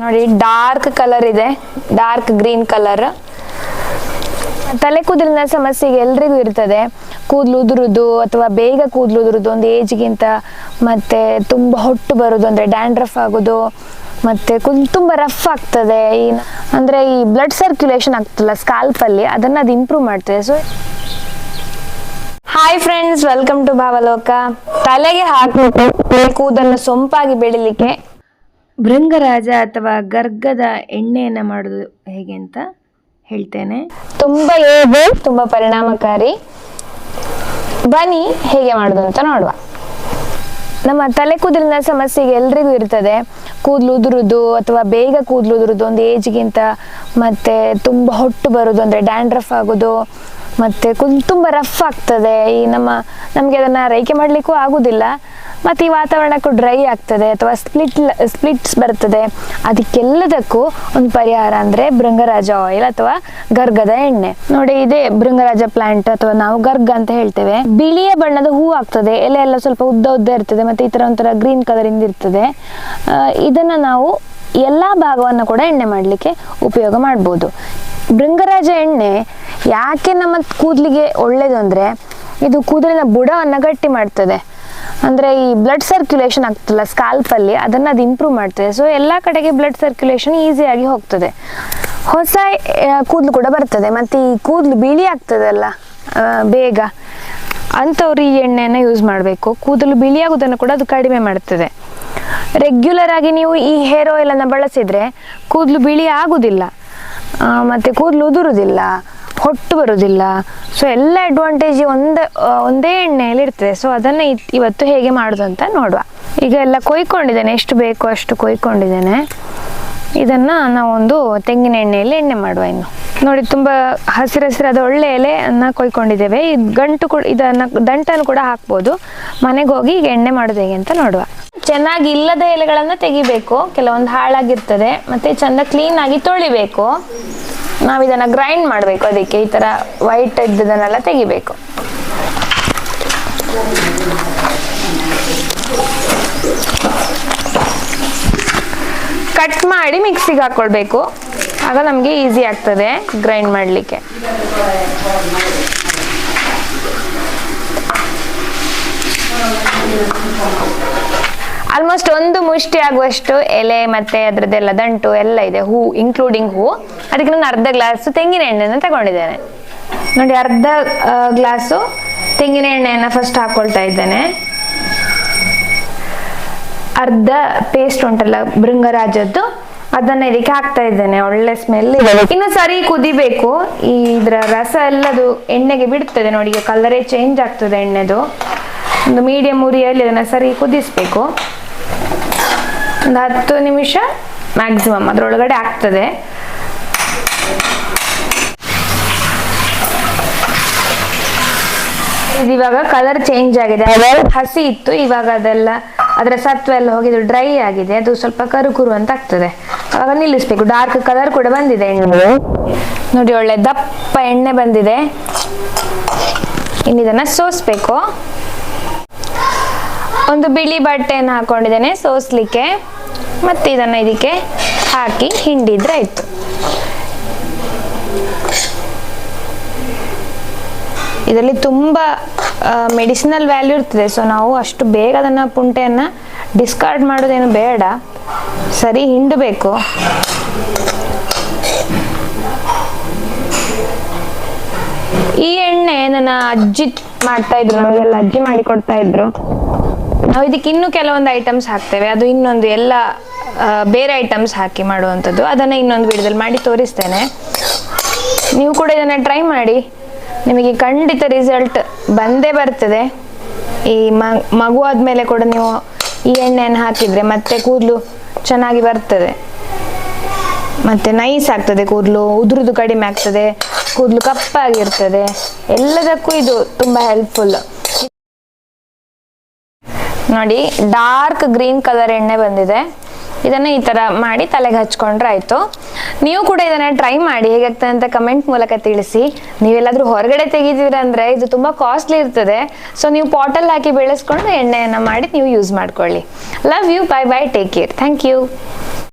ನೋಡಿ dark colour ಇದೆ. Dark green colour ತಲೆ ಕೂದಲಿನ ಸಮಸ್ಯೆಗೆ ಎಲ್ರಿಗೂ ಇರ್ತದೆ. ಕೂದಲು ಉದುರುದು ಅಥವಾ ಬೇಗ ಕೂದಲು ಉದುರುದು, ಒಂದು ಏಜ್ಗಿಂತ ಮತ್ತೆ ತುಂಬ ಹೊಟ್ಟು ಬರೋದು, ಅಂದ್ರೆ ಡ್ಯಾಂಡ್ರಫ್ ಆಗೋದು, ಮತ್ತೆ ಕೂದಲು ತುಂಬ ರಫ್ ಆಗ್ತದೆ. ಅಂದ್ರೆ ಈ ಬ್ಲಡ್ ಸರ್ಕ್ಯುಲೇಷನ್ ಆಗ್ತಲ್ಲ ಸ್ಕಾಲ್ಪಲ್ಲಿ ಅದನ್ನ ಅದು ಇಂಪ್ರೂವ್ ಮಾಡ್ತದೆ. So hi friends welcome to Bhavaloka ತಲೆಗೆ ಹಾಕಿ ಕೂದಲನ್ನು ಸೊಂಪಾಗಿ ಬೆಳಿಲಿಕ್ಕೆ ಭೃಂಗರಾಜ ಅಥವಾ ಗರ್ಗದ ಎಣ್ಣೆಯನ್ನು ಮಾಡೋದು ಹೇಗೆ ಅಂತ ಹೇಳ್ತೇನೆ. ತುಂಬಾ ಏಬು, ತುಂಬಾ ಪರಿಣಾಮಕಾರಿ. ಬನ್ನಿ, ಹೇಗೆ ಮಾಡೋದು ಅಂತ ನೋಡುವ. ನಮ್ಮ ತಲೆ ಕೂದಲಿನ ಸಮಸ್ಯೆಗೆ ಎಲ್ರಿಗೂ ಇರ್ತದೆ. ಕೂದಲು ಉದುರುದು ಅಥವಾ ಬೇಗ ಕೂದಲು ಉದುರುದು ಒಂದು ಏಜ್ಗಿಂತ ಮತ್ತೆ ತುಂಬ ಹೊಟ್ಟು ಬರೋದು ಅಂದರೆ ಡ್ಯಾಂಡ್ರಫ್ ಆಗೋದು. ಮತ್ತೆ ತುಂಬ ರಫ್ ಆಗ್ತದೆ. ಈ ನಮ್ಮ, ನಮಗೆ ಅದನ್ನು ರೈಕೆ ಮಾಡಲಿಕ್ಕೂ ಆಗುದಿಲ್ಲ. ಮತ್ತು ಈ ವಾತಾವರಣಕ್ಕೂ ಡ್ರೈ ಆಗ್ತದೆ ಅಥವಾ ಸ್ಪ್ಲಿಟ್ ಸ್ಪ್ಲಿಟ್ಸ್ ಬರ್ತದೆ. ಅದಕ್ಕೆಲ್ಲದಕ್ಕೂ ಒಂದು ಪರಿಹಾರ ಅಂದರೆ ಭೃಂಗರಾಜ ಆಯಿಲ್ ಅಥವಾ ಗರ್ಗದ ಎಣ್ಣೆ. ನೋಡಿ, ಇದೇ ಭೃಂಗರಾಜ ಪ್ಲಾಂಟ್ ಅಥವಾ ನಾವು ಗರ್ಗ ಅಂತ ಹೇಳ್ತೇವೆ. ಬಿಳಿಯ ಬಣ್ಣದ ಹೂ ಆಗ್ತದೆ. ಎಲೆ ಎಲ್ಲ ಸ್ವಲ್ಪ ಉದ್ದ ಉದ್ದ ಇರ್ತದೆ. ಮತ್ತೆ ಈ ತರ ಒಂಥರ ಗ್ರೀನ್ ಕಲರಿಂದ ಇರ್ತದೆ. ಇದನ್ನ ನಾವು ಎಲ್ಲಾ ಭಾಗವನ್ನು ಕೂಡ ಎಣ್ಣೆ ಮಾಡಲಿಕ್ಕೆ ಉಪಯೋಗ ಮಾಡ್ಬೋದು. ಭೃಂಗರಾಜ ಎಣ್ಣೆ ಯಾಕೆ ನಮ್ಮ ಕೂದಲಿಗೆ ಒಳ್ಳೇದು ಅಂದರೆ ಇದು ಕೂದಲಿನ ಬುಡವನ್ನು ಗಟ್ಟಿ ಮಾಡ್ತದೆ. ಅಂದರೆ ಈ ಬ್ಲಡ್ ಸರ್ಕ್ಯುಲೇಷನ್ ಆಗ್ತಲ್ಲ ಸ್ಕಾಲ್ಪಲ್ಲಿ ಅದನ್ನು ಅದು ಇಂಪ್ರೂವ್ ಮಾಡ್ತದೆ. ಸೊ ಎಲ್ಲ ಕಡೆಗೆ ಬ್ಲಡ್ ಸರ್ಕ್ಯುಲೇಷನ್ ಈಸಿಯಾಗಿ ಹೋಗ್ತದೆ. ಹೊಸ ಕೂದಲು ಕೂಡ ಬರ್ತದೆ. ಮತ್ತು ಈ ಕೂದಲು ಬಿಳಿ ಆಗ್ತದಲ್ಲ ಬೇಗ, ಅಂಥವ್ರು ಈ ಎಣ್ಣೆಯನ್ನು ಯೂಸ್ ಮಾಡಬೇಕು. ಕೂದಲು ಬಿಳಿಯಾಗೋದನ್ನು ಕೂಡ ಅದು ಕಡಿಮೆ ಮಾಡ್ತದೆ. ರೆಗ್ಯುಲರ್ ಆಗಿ ನೀವು ಈ ಹೇರ್ ಆಯಿಲನ್ನು ಬಳಸಿದರೆ ಕೂದಲು ಬಿಳಿ ಆಗುವುದಿಲ್ಲ ಮತ್ತು ಕೂದಲು ಉದುರುದಿಲ್ಲ. ಹೊಟ್ಟು ಬರೋದಿಲ್ಲ. ಸೊ ಎಲ್ಲ ಅಡ್ವಾಂಟೇಜ್ ಒಂದೇ ಒಂದೇ ಎಣ್ಣೆಯಲ್ಲಿ ಇರ್ತದೆ. ಸೊ ಅದನ್ನು ಇವತ್ತು ಹೇಗೆ ಮಾಡೋದು ಅಂತ ನೋಡುವ. ಈಗ ಎಲ್ಲ ಕೊಯ್ಕೊಂಡಿದ್ದೇನೆ. ಎಷ್ಟು ಬೇಕೋ ಅಷ್ಟು ಕೊಯ್ಕೊಂಡಿದ್ದೇನೆ. ಇದನ್ನ ನಾವೊಂದು ತೆಂಗಿನ ಎಣ್ಣೆಯಲ್ಲಿ ಎಣ್ಣೆ ಮಾಡುವ ಇನ್ನು. ನೋಡಿ, ತುಂಬಾ ಹಸಿರು ಹಸಿರಾದ ಒಳ್ಳೆ ಎಲೆಯನ್ನು ಕೊಯ್ಕೊಂಡಿದ್ದೇವೆ. ಈ ಗಂಟು ಕೂಡ, ಇದನ್ನ ದಂಟನ್ನು ಕೂಡ ಹಾಕ್ಬೋದು. ಮನೆಗೆ ಹೋಗಿ ಈಗ ಎಣ್ಣೆ ಮಾಡೋದು ಹೇಗೆ ಅಂತ ನೋಡುವ. ಚೆನ್ನಾಗಿ ಇಲ್ಲದ ಎಲೆಗಳನ್ನು ತೆಗಿಬೇಕು. ಕೆಲವೊಂದು ಹಾಳಾಗಿರ್ತದೆ. ಮತ್ತೆ ಚೆಂದ ಕ್ಲೀನ್ ಆಗಿ ತೊಳಿಬೇಕು. ನಾವು ಇದನ್ನ ಗ್ರೈಂಡ್ ಮಾಡಬೇಕು. ಅದಕ್ಕೆ ಈ ತರ ವೈಟ್ ಇದ್ದದನ್ನೆಲ್ಲ ತೆಗಿಬೇಕು. ಕಟ್ ಮಾಡಿ ಮಿಕ್ಸಿಗೆ ಹಾಕೊಳ್ಬೇಕು. ಆಗ ನಮಗೆ ಈಸಿ ಆಗ್ತದೆ ಗ್ರೈಂಡ್ ಮಾಡಲಿಕ್ಕೆ. ಆಲ್ಮೋಸ್ಟ್ ಒಂದು ಮುಷ್ಟಿ ಆಗುವಷ್ಟು ಎಲೆ ಮತ್ತೆ ಅದರದ್ದೆಲ್ಲ ದಂಟು ಎಲ್ಲ ಇದೆ, ಹೂ ಇನ್ಕ್ಲೂಡಿಂಗ್ ಹೂ. ಅದಕ್ಕೆ ನಾನು ಅರ್ಧ ಗ್ಲಾಸ್ ತೆಂಗಿನ ಎಣ್ಣೆನ ತಗೊಂಡಿದ್ದೇನೆ. ನೋಡಿ, ಅರ್ಧ ಗ್ಲಾಸು ತೆಂಗಿನ ಎಣ್ಣೆಯನ್ನು ಫಸ್ಟ್ ಹಾಕೊಳ್ತಾ ಇದ್ದೇನೆ. ಅರ್ಧ ಪೇಸ್ಟ್ ಉಂಟಲ್ಲ ಭೃಂಗರಾಜದ್ದು, ಅದನ್ನ ಇದಕ್ಕೆ ಹಾಕ್ತಾ ಇದ್ದೇನೆ, ಒಳ್ಳೆ ಸ್ಮೆಲ್ ಇನ್ನು ಸರಿ ಕುದಿಬೇಕು. ಈ ಇದ್ರ ರಸ ಎಲ್ಲದು ಎಣ್ಣೆಗೆ ಬಿಡ್ತದೆ ನೋಡಿ ಕಲರೇ ಚೇಂಜ್ ಆಗ್ತದೆ ಎಣ್ಣೆದು. ಒಂದು ಮೀಡಿಯಂ ಉರಿಯಲ್ಲಿ ಅದನ್ನ ಸರಿ ಕುದಿಸ್ಬೇಕು. ಒಂದು ಹತ್ತು ನಿಮಿಷ ಮ್ಯಾಕ್ಸಿಮಮ್ ಅದರೊಳಗಡೆ ಆಗ್ತದೆ. ಇವಾಗ ಕಲರ್ ಚೇಂಜ್ ಆಗಿದೆ. ಹಸಿ ಇತ್ತು, ಇವಾಗ ಅದೆಲ್ಲ ಅದರ ಸತ್ವ ಎಲ್ಲ ಹೋಗಿದ್ದು ಡ್ರೈ ಆಗಿದೆ. ಅದು ಸ್ವಲ್ಪ ಕರು ಕುರು ಅಂತ ಆಗ್ತದೆ. ಅವಾಗ ನಿಲ್ಲಿಸ್ಬೇಕು. ಡಾರ್ಕ್ ಕಲರ್ ಕೂಡ ಬಂದಿದೆ ಎಣ್ಣೆ ನೋಡಿ, ಒಳ್ಳೆ ದಪ್ಪ ಎಣ್ಣೆ ಬಂದಿದೆ. ಇನ್ನಿದನ್ನ ಸೋಸ್ಬೇಕು. ಒಂದು ಬಿಳಿ ಬಟ್ಟೆಯನ್ನು ಹಾಕೊಂಡಿದ್ದೇನೆ, ಸೋಸ್ಲಿಕ್ಕೆ. ಮತ್ತೆ ಇದನ್ನ ಇದಕ್ಕೆ ಹಾಕಿ ಹಿಂಡಿದ್ರೆ ಆಯ್ತು. ಇದರಲ್ಲಿ ತುಂಬ ಮೆಡಿಸಿನಲ್ ವ್ಯಾಲ್ಯೂ ಇರ್ತದೆ. ಸೊ ನಾವು ಅಷ್ಟು ಬೇಗ ಅದನ್ನು ಪುಂಟೆಯನ್ನು ಡಿಸ್ಕಾರ್ಡ್ ಮಾಡೋದೇನು ಬೇಡ. ಸರಿ, ಹಿಂಡಬೇಕು. ಈ ಎಣ್ಣೆ ನನ್ನ ಅಜ್ಜಿ ಮಾಡ್ತಾ ಇದ್ರು ಅಜ್ಜಿ ಮಾಡಿ ಕೊಡ್ತಾ ಇದ್ರು. ನಾವು ಇದಕ್ಕೆ ಇನ್ನೂ ಕೆಲವೊಂದು ಐಟಮ್ಸ್ ಹಾಕ್ತೇವೆ. ಅದು ಇನ್ನೊಂದು ಎಲ್ಲ ಬೇರೆ ಐಟಮ್ಸ್ ಹಾಕಿ ಮಾಡುವಂಥದ್ದು. ಅದನ್ನು ಇನ್ನೊಂದು ವಿಡಿಯೋದಲ್ಲಿ ಮಾಡಿ ತೋರಿಸ್ತೇನೆ. ನೀವು ಕೂಡ ಇದನ್ನ ಟ್ರೈ ಮಾಡಿ. ನಿಮಗೆ ಖಂಡಿತ ರಿಸಲ್ಟ್ ಬಂದೇ ಬರ್ತದೆ. ಈ ಮಗು ಆದ್ಮೇಲೆ ಕೂಡ ನೀವು ಈ ಎಣ್ಣೆಯನ್ನು ಹಾಕಿದ್ರೆ ಮತ್ತೆ ಕೂದಲು ಚೆನ್ನಾಗಿ ಬರ್ತದೆ. ಮತ್ತೆ ನೈಸ್ ಆಗ್ತದೆ ಕೂದಲು, ಉದುರುದು ಕಡಿಮೆ ಆಗ್ತದೆ, ಕೂದಲು ಕಪ್ಪಾಗಿರ್ತದೆ. ಎಲ್ಲದಕ್ಕೂ ಇದು ತುಂಬಾ ಹೆಲ್ಪ್ಫುಲ್ ನೋಡಿ ಡಾರ್ಕ್ ಗ್ರೀನ್ ಕಲರ್ ಎಣ್ಣೆ ಬಂದಿದೆ. ಇದನ್ನ ಈ ತರ ಮಾಡಿ ತಲೆಗೆ ಹಚ್ಕೊಂಡ್ರೆ ಆಯ್ತು. ನೀವು ಕೂಡ ಇದನ್ನ ಟ್ರೈ ಮಾಡಿ ಹೇಗಾಗ್ತದೆ ಅಂತ ಕಮೆಂಟ್ ಮೂಲಕ ತಿಳಿಸಿ. ನೀವೆಲ್ಲಾದ್ರೂ ಹೊರಗಡೆ ತೆಗಿದಿರ ಇದು ತುಂಬಾ ಕಾಸ್ಟ್ಲಿ ಇರ್ತದೆ. ಸೊ ನೀವು ಪಾಟಲ್ ಹಾಕಿ ಬೆಳೆಸ್ಕೊಂಡು ಎಣ್ಣೆಯನ್ನ ಮಾಡಿ ನೀವು ಯೂಸ್ ಮಾಡ್ಕೊಳ್ಳಿ. Love you bye bye take care thank you